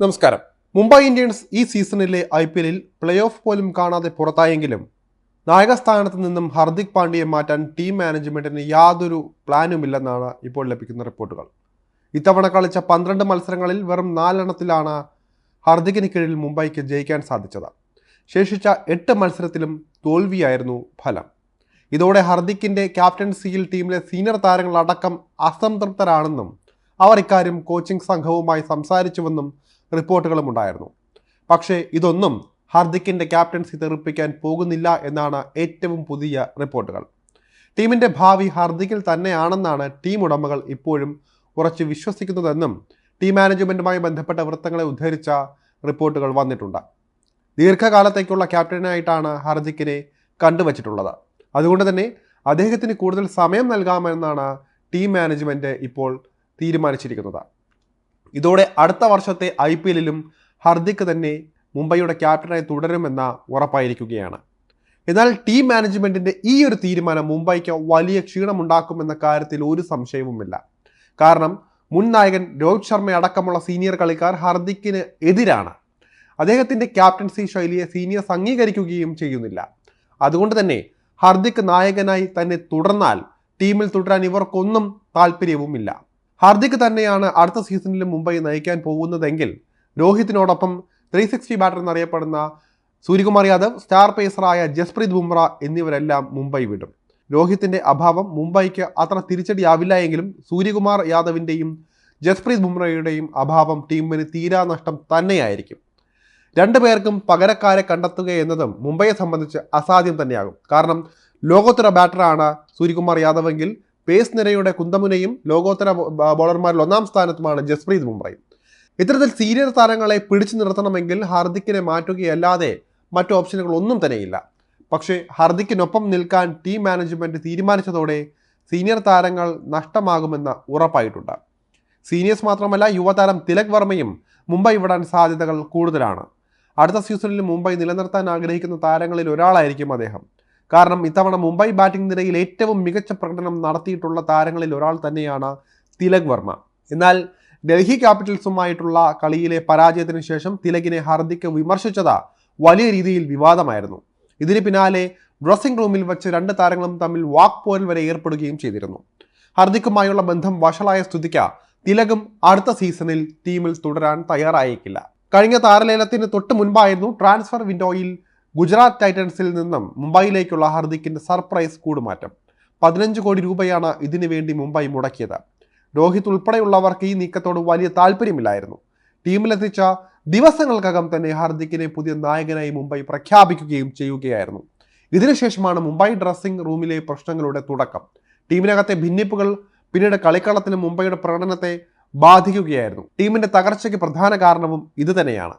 നമസ്കാരം. മുംബൈ ഇന്ത്യൻസ് ഈ സീസണിലെ ഐ പി എല്ലിൽ പ്ലേ ഓഫ് പോലും കാണാതെ പുറത്തായെങ്കിലും നായകസ്ഥാനത്ത് നിന്നും ഹർദിക് പാണ്ഡ്യയെ മാറ്റാൻ ടീം മാനേജ്മെന്റിന് യാതൊരു പ്ലാനുമില്ലെന്നാണ് ഇപ്പോൾ ലഭിക്കുന്ന റിപ്പോർട്ടുകൾ. ഇത്തവണ കളിച്ച പന്ത്രണ്ട് മത്സരങ്ങളിൽ വെറും നാലെണ്ണത്തിലാണ് ഹർദിക്കിന് കീഴിൽ മുംബൈക്ക് ജയിക്കാൻ സാധിച്ചത്. ശേഷിച്ച എട്ട് മത്സരത്തിലും തോൽവിയായിരുന്നു ഫലം. ഇതോടെ ഹർദിക്കിന്റെ ക്യാപ്റ്റൻസിയിൽ ടീമിലെ സീനിയർ താരങ്ങളടക്കം അസംതൃപ്തരാണെന്നും അവർ ഇക്കാര്യം കോച്ചിംഗ് സംഘവുമായി സംസാരിച്ചുവെന്നും റിപ്പോർട്ടുകളും ഉണ്ടായിരുന്നു. പക്ഷേ ഇതൊന്നും ഹാർദിക്കിന്റെ ക്യാപ്റ്റൻസി തെറിപ്പിക്കാൻ പോകുന്നില്ല എന്നാണ് ഏറ്റവും പുതിയ റിപ്പോർട്ടുകൾ. ടീമിന്റെ ഭാവി ഹാർദിക്കിൽ തന്നെയാണെന്നാണ് ടീം ഉടമകൾ ഇപ്പോഴും ഉറച്ചു വിശ്വസിക്കുന്നതെന്നും ടീം മാനേജ്മെന്റുമായി ബന്ധപ്പെട്ട വൃത്തങ്ങളെ ഉദ്ധരിച്ച റിപ്പോർട്ടുകൾ വന്നിട്ടുണ്ട്. ദീർഘകാലത്തേക്കുള്ള ക്യാപ്റ്റനായിട്ടാണ് ഹാർദിക്കിനെ കണ്ടുവച്ചിട്ടുള്ളത്. അതുകൊണ്ട് തന്നെ അദ്ദേഹത്തിന് കൂടുതൽ സമയം നൽകാമെന്നാണ് ടീം മാനേജ്മെന്റ് ഇപ്പോൾ തീരുമാനിച്ചിരിക്കുന്നത്. ഇതോടെ അടുത്ത വർഷത്തെ ഐ പി എല്ലിലും ഹർദിക്ക് തന്നെ മുംബൈയുടെ ക്യാപ്റ്റനായി തുടരുമെന്ന ഉറപ്പായിരിക്കുകയാണ്. എന്നാൽ ടീം മാനേജ്മെന്റിന്റെ ഈ ഒരു തീരുമാനം മുംബൈക്ക് വലിയ ക്ഷീണമുണ്ടാക്കുമെന്ന കാര്യത്തിൽ ഒരു സംശയവുമില്ല. കാരണം മുൻ നായകൻ രോഹിത് ശർമ്മ അടക്കമുള്ള സീനിയർ കളിക്കാർ ഹർദിക്കിന് എതിരാണ്. അദ്ദേഹത്തിന്റെ ക്യാപ്റ്റൻസി ശൈലിയെ സീനിയർ അംഗീകരിക്കുകയും ചെയ്യുന്നില്ല. അതുകൊണ്ട് തന്നെ ഹർദിക് നായകനായി തന്നെ തുടർന്നാൽ ടീമിൽ തുടരാൻ ഇവർക്കൊന്നും താല്പര്യവുമില്ല. ഹാർദിക് തന്നെയാണ് അടുത്ത സീസണിൽ മുംബൈ നയിക്കാൻ പോകുന്നതെങ്കിൽ രോഹിത്തിനോടൊപ്പം ത്രീ സിക്സ്റ്റി ബാറ്റർ എന്നറിയപ്പെടുന്ന സൂര്യകുമാർ യാദവ് സ്റ്റാർ പേസറായ ജസ്പ്രീത് ബുംറ എന്നിവരെല്ലാം മുംബൈ വിടും. രോഹിത്തിന്റെ അഭാവം മുംബൈക്ക് അത്ര തിരിച്ചടിയാവില്ല എങ്കിലും സൂര്യകുമാർ യാദവിന്റെയും ജസ്പ്രീത് ബുംറയുടെയും അഭാവം ടീമിന് തീരാ നഷ്ടം തന്നെയായിരിക്കും. രണ്ടു പേർക്കും പകരക്കാരെ കണ്ടെത്തുക എന്നതും മുംബൈയെ സംബന്ധിച്ച് അസാധ്യം തന്നെയാകും. കാരണം ലോകോത്തര ബാറ്ററാണ് സൂര്യകുമാർ യാദവെങ്കിൽ പേസ് നിരയുടെ കുന്തമുനയും ലോകോത്തര ബോളർമാരിൽ ഒന്നാം സ്ഥാനത്തുമാണ് ജസ്പ്രീത് ബുംറയും. ഇത്തരത്തിൽ സീനിയർ താരങ്ങളെ പിടിച്ചു നിർത്തണമെങ്കിൽ ഹാർദിക്കിനെ മാറ്റുകയല്ലാതെ മറ്റു ഓപ്ഷനുകൾ ഒന്നും തന്നെയില്ല. പക്ഷേ ഹർദിക്കിനൊപ്പം നിൽക്കാൻ ടീം മാനേജ്മെന്റ് തീരുമാനിച്ചതോടെ സീനിയർ താരങ്ങൾ നഷ്ടമാകുമെന്ന് ഉറപ്പായിട്ടുണ്ട്. സീനിയേഴ്സ് മാത്രമല്ല യുവതാരം തിലക് വർമ്മയും മുംബൈ വിടാൻ സാധ്യതകൾ കൂടുതലാണ്. അടുത്ത സീസണിൽ മുംബൈ നിലനിർത്താൻ ആഗ്രഹിക്കുന്ന താരങ്ങളിൽ ഒരാളായിരിക്കും അദ്ദേഹം. കാരണം ഇത്തവണ മുംബൈ ബാറ്റിംഗ് നിരയിൽ ഏറ്റവും മികച്ച പ്രകടനം നടത്തിയിട്ടുള്ള താരങ്ങളിൽ ഒരാൾ തന്നെയാണ് തിലക് വർമ്മ. എന്നാൽ ഡൽഹി ക്യാപിറ്റൽസുമായിട്ടുള്ള കളിയിലെ പരാജയത്തിന് ശേഷം തിലകിനെ ഹർദിക്ക് വിമർശിച്ചത് വലിയ രീതിയിൽ വിവാദമായിരുന്നു. ഇതിന് പിന്നാലെ ഡ്രസ്സിംഗ് റൂമിൽ വെച്ച് രണ്ട് താരങ്ങളും തമ്മിൽ വാക്ക് പോരിൽ വരെ ഏർപ്പെടുകയും ചെയ്തിരുന്നു. ഹർദിക്കുമായുള്ള ബന്ധം വഷളായ സ്ഥിതിക്ക് തിലകും അടുത്ത സീസണിൽ ടീമിൽ തുടരാൻ തയ്യാറായേക്കില്ല. കഴിഞ്ഞ താരലേലത്തിന് തൊട്ട് മുൻപായിരുന്നു ട്രാൻസ്ഫർ വിൻഡോയിൽ ഗുജറാത്ത് ടൈറ്റൻസിൽ നിന്നും മുംബൈയിലേക്കുള്ള ഹർദിക്കിന്റെ സർപ്രൈസ് കൂടുമാറ്റം. പതിനഞ്ച് കോടി രൂപയാണ് ഇതിനു വേണ്ടി മുംബൈ മുടക്കിയത്. രോഹിത് ഉൾപ്പെടെയുള്ളവർക്ക് ഈ നീക്കത്തോട് വലിയ താല്പര്യമില്ലായിരുന്നു. ടീമിലെത്തിച്ച ദിവസങ്ങൾക്കകം തന്നെ ഹാർദിക്കിനെ പുതിയ നായകനായി മുംബൈ പ്രഖ്യാപിക്കുകയും ചെയ്യുകയായിരുന്നു. ഇതിനുശേഷമാണ് മുംബൈ ഡ്രസ്സിംഗ് റൂമിലെ പ്രശ്നങ്ങളുടെ തുടക്കം. ടീമിനകത്തെ ഭിന്നിപ്പുകൾ പിന്നീട് കളിക്കളത്തിന് മുംബൈയുടെ പ്രകടനത്തെ ബാധിക്കുകയായിരുന്നു. ടീമിന്റെ തകർച്ചയ്ക്ക് പ്രധാന കാരണവും ഇത് തന്നെയാണ്